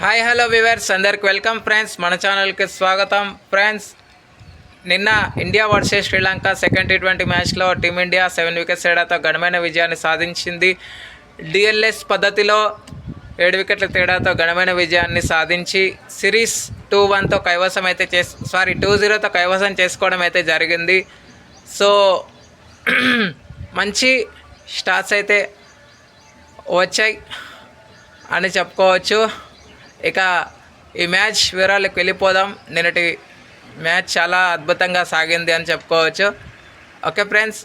Hi hello viewers అందరికి welcome friends. మన ఛానల్కి స్వాగతం. ఫ్రెండ్స్ నిన్న India versus Sri Lanka second T twenty మ్యాచ్లో టీమిండియా సెవెన్ వికెట్స్ తేడాతో ఘనమైన విజయాన్ని సాధించింది. డిఎల్ఎస్ పద్ధతిలో ఏడు వికెట్ల తేడాతో ఘనమైన విజయాన్ని సాధించి సిరీస్ టూ వన్తో కైవసం అయితే చేస్ సారీ టూ జీరోతో కైవసం చేసుకోవడం అయితే జరిగింది. సో మంచి స్టార్ట్స్ అయితే వచ్చాయి. అని చెప్పుకోవచ్చు. ఇక ఈ మ్యాచ్ వివరాలకు వెళ్ళిపోదాం. నిన్నటి మ్యాచ్ చాలా అద్భుతంగా సాగింది అని చెప్పుకోవచ్చు. Okay friends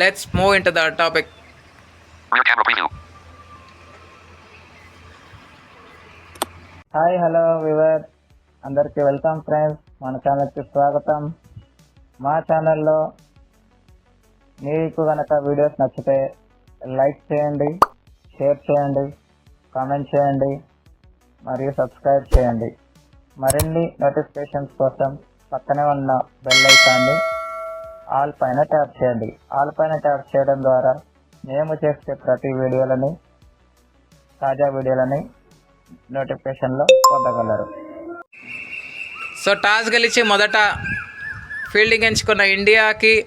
let's move in to the topic hi hello viewer అందరికీ వెల్కమ్ ఫ్రెండ్స్ మన ఛానల్కి స్వాగతం. మా ఛానల్లో మీకు కనుక వీడియోస్ నచ్చితే లైక్ చేయండి షేర్ చేయండి. కామెంట్ చేయండి. మరియు సబ్స్క్రైబ్ చేయండి. మరిన్ని నోటిఫికేషన్స్ కోసం పక్కనే ఉన్న బెల్ ఐకాన్ని ఆల్ పైన ట్యాప్ చేయండి. ఆల్ పైన ట్యాప్ చేయడం ద్వారా మేము చేసే ప్రతి వీడియోలని తాజా వీడియోలని నోటిఫికేషన్లో పొందగలరు. సో టాస్ గెలిచి మొదట ఫీల్డింగ్ ఎంచుకున్న ఇండియాకి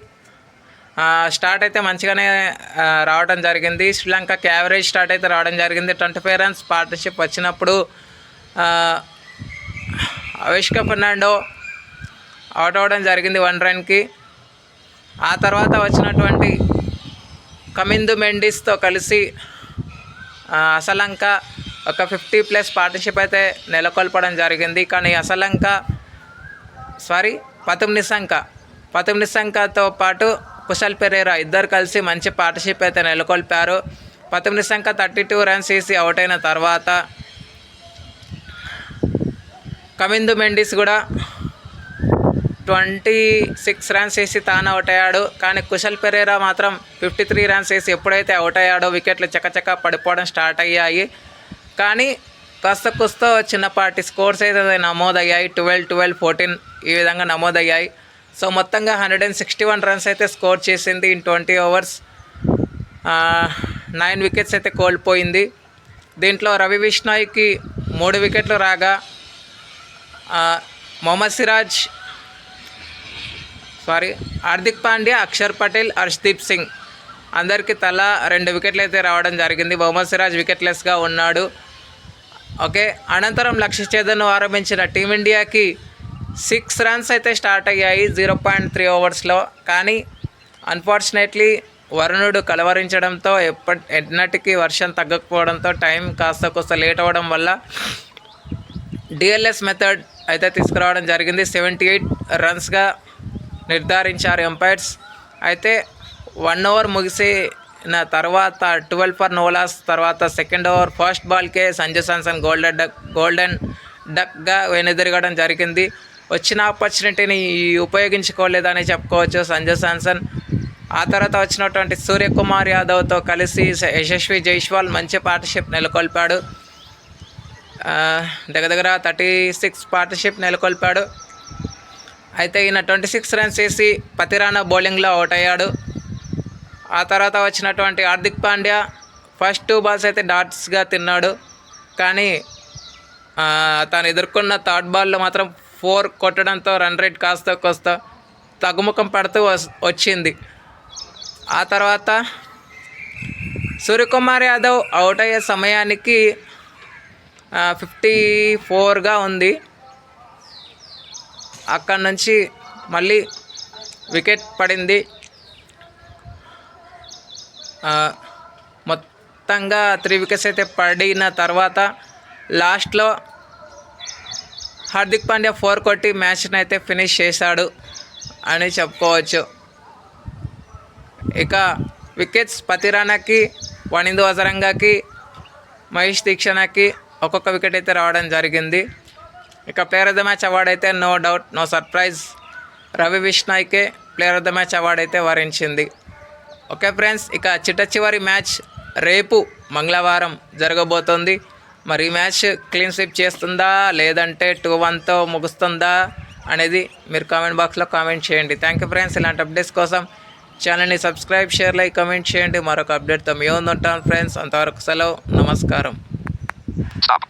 స్టార్ట్ అయితే మంచిగానే రావడం జరిగింది. శ్రీలంకకి యావరేజ్ స్టార్ట్ అయితే రావడం జరిగింది. ట్వంటీ ఫైవ్ రన్స్ పార్ట్నర్షిప్ వచ్చినప్పుడు అవిష్క ఫెర్నాండో అవుట్ అవ్వడం జరిగింది వన్ రన్కి ఆ తర్వాత వచ్చినటువంటి కమిందు మెండిస్తో కలిసి అసలంక ఒక ఫిఫ్టీ ప్లస్ పార్ట్నర్షిప్ అయితే నెలకొల్పడం జరిగింది. కానీ అసలంక సారీ పతుమ్ నిశంక పతుమ్ నిశంకతో పాటు కుశల్ పెరేరా ఇద్దరు కలిసి మంచి పార్ట్నర్షిప్ అయితే నెలకొల్పారు. పంతొమ్మిది సంఖ్య థర్టీ టూ రన్స్ వేసి అవుట్ అయిన తర్వాత కమిందు మెండిస్ కూడా ట్వంటీ సిక్స్ రన్స్ వేసి తాను అవుట్ అయ్యాడు. కానీ కుశల్ పెరేరా మాత్రం ఫిఫ్టీ త్రీ రన్స్ వేసి ఎప్పుడైతే అవుట్ అయ్యాడో వికెట్లు చకచక పడిపోవడం స్టార్ట్ అయ్యాయి. కానీ కాస్త కుస్తో చిన్నపాటి స్కోర్స్ అయితే నమోదయ్యాయి. ట్వెల్వ్ ట్వెల్వ్ ఫోర్టీన్ ఈ విధంగా నమోదయ్యాయి. సో మొత్తంగా hundred and sixty one runs అయితే స్కోర్ చేసింది in twenty overs nine wickets అయితే కోల్పోయింది. దీంట్లో రవి విష్ణాయ్కి మూడు వికెట్లు రాగా మొహమ్మద్ సిరాజ్ సారీ హార్దిక్ పాండ్యా అక్షర్ పటేల్ హర్షదీప్ సింగ్ అందరికీ తల రెండు వికెట్లు అయితే రావడం జరిగింది. మొహమ్మద్ సిరాజ్ వికెట్లెస్గా ఉన్నాడు. ఓకే అనంతరం లక్ష్య ఛేదన్ను ఆరంభించిన టీమిండియాకి సిక్స్ రన్స్ అయితే స్టార్ట్ అయ్యాయి జీరో పాయింట్ త్రీ ఓవర్స్లో. కానీ అన్ఫార్చునేట్లీ వరుణుడు కలవరించడంతో ఎప్పటి ఎన్నటికీ వర్షం తగ్గకపోవడంతో టైం కాస్త కొస్త లేట్ అవ్వడం వల్ల డిఎల్ఎస్ మెథడ్ అయితే తీసుకురావడం జరిగింది. సెవెంటీ ఎయిట్ రన్స్గా నిర్ధారించారు ఎంపైర్స్ అయితే వన్ ఓవర్ ముగిసిన తర్వాత ట్వెల్వ్ ఫర్ నోలాస్ తర్వాత second over first బాల్కే Sanju Samson golden duck golden డక్గా వెనుదిరగడం జరిగింది. వచ్చిన ఆపర్చునిటీని ఉపయోగించుకోలేదని చెప్పుకోవచ్చు. సంజు శాంసన్. ఆ తర్వాత వచ్చినటువంటి సూర్యకుమార్ యాదవ్తో కలిసి యశస్వి జైస్వాల్ మంచి పార్ట్నర్షిప్ నెలకొల్పాడు. దగ్గర దగ్గర థర్టీ సిక్స్ పార్ట్నర్షిప్ నెలకొల్పాడు. అయితే ఈయన ట్వంటీ సిక్స్ రన్స్ వేసి పతిరానా బౌలింగ్లో అవుట్ అయ్యాడు ఆ తర్వాత వచ్చినటువంటి Hardik Pandya first two balls అయితే డాట్స్గా తిన్నాడు. కానీ తాను ఎదుర్కొన్న థర్డ్ బాల్లో మాత్రం ఫోర్ కొట్టడంతో రన్ రేట్ కాస్త కాస్త తగ్గుముఖం పడుతూ వచ్చింది. ఆ తర్వాత సూర్యకుమార్ యాదవ్ అవుట్ అయ్యే సమయానికి ఫిఫ్టీ ఫోర్గా ఉంది. అక్కడ నుంచి మళ్ళీ వికెట్ పడింది. మొత్తంగా త్రీ వికెట్స్ అయితే పడిన తర్వాత లాస్ట్లో హార్దిక్ పాండ్యా ఫోర్ కొట్టి మ్యాచ్ని అయితే ఫినిష్ చేశాడు అని చెప్పుకోవచ్చు. ఇక వికెట్స్ పతిరానాకి వనిందు వజరంగాకి మహేష్ దీక్షణకి ఒక్కొక్క వికెట్ అయితే రావడం జరిగింది. ఇక player of the match award అయితే no doubt no surprise Ravi విష్ణాయ్కే player of the match award అయితే వరించింది. ఓకే ఫ్రెండ్స్ ఇక చిట్ట చివరి మ్యాచ్ రేపు మంగళవారం జరగబోతోంది. మరి మ్యాచ్ క్లీన్ స్వీప్ చేస్తుందా? లేదంటే టూ వన్తో ముగుస్తుందా? అనేది మీరు కామెంట్ బాక్స్లో కామెంట్ చేయండి. థ్యాంక్ యూ ఫ్రెండ్స్ ఇలాంటి అప్డేట్స్ కోసం ఛానల్ని సబ్స్క్రైబ్ షేర్ లైక్ కమెంట్ చేయండి. మరొక అప్డేట్తో మేము ఉంటాం ఫ్రెండ్స్ అంతవరకు సెలవు. నమస్కారం. Stop.